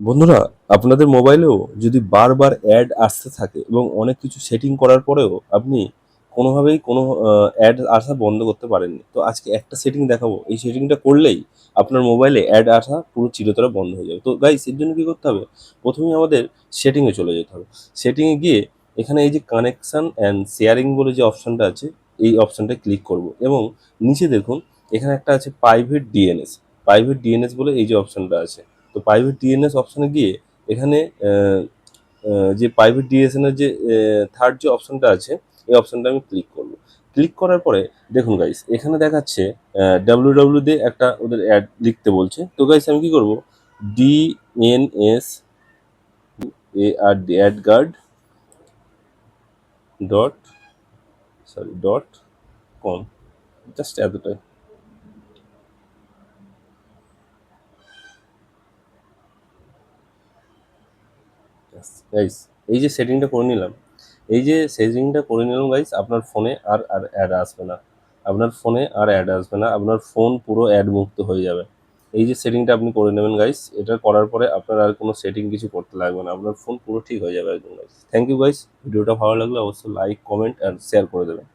বন্ধুরা, আপনাদের মোবাইলেও যদি বারবার অ্যাড আসতে থাকে এবং অনেক কিছু সেটিং করার পরেও আপনি কোনোভাবেই কোনো অ্যাড আসা বন্ধ করতে পারেননি, তো আজকে একটা সেটিং দেখাবো। এই সেটিংটা করলেই আপনার মোবাইলে অ্যাড আসা পুরো চিরতরে বন্ধ হয়ে যাবে। তো গাইস এর জন্য কী করতে হবে? প্রথমেই আমাদের সেটিংয়ে চলে যেতে হবে। সেটিংয়ে গিয়ে এখানে এই যে কানেকশান অ্যান্ড শেয়ারিং বলে যে অপশানটা আছে, এই অপশানটা ক্লিক করব এবং নিচে দেখুন, এখানে একটা আছে প্রাইভেট ডিএনএস প্রাইভেট ডিএনএস বলে এই যে অপশানটা আছে। তো প্রাইভেট ডিএনএস অপশানে গিয়ে এখানে যে প্রাইভেট ডিএসএনের যে থার্ড যে অপশানটা আছে, এই অপশানটা আমি ক্লিক করব। ক্লিক করার পরে দেখুন গাইস এখানে দেখাচ্ছে ডাব্লিউ ডাব্লিউ দিয়ে একটা ওদের অ্যাড লিখতে বলছে। তো গাইস আমি কি করব? ডিএনএস এ আর D adguard dot sorry dot com just এতটাই। গাইস এই যে সেটিংটা করে নিলাম, এই যে সেটিংটা করে নিলাম গাইস আপনার ফোনে আর আর অ্যাড আসবে না। আপনার ফোনে আর অ্যাড আসবে না, আপনার ফোন পুরো অ্যাড মুক্ত হয়ে যাবে। এই যে সেটিংটা আপনি করে নেবেন গাইস এটা করার পরে আপনার আর কোনো সেটিং কিছু করতে লাগবে না। আপনার ফোন পুরো ঠিক হয়ে যাবে একদম গাইস থ্যাংক ইউ গাইস ভিডিওটা ভালো লাগলে অবশ্যই লাইক কমেন্ট অ্যান্ড শেয়ার করে দেবেন।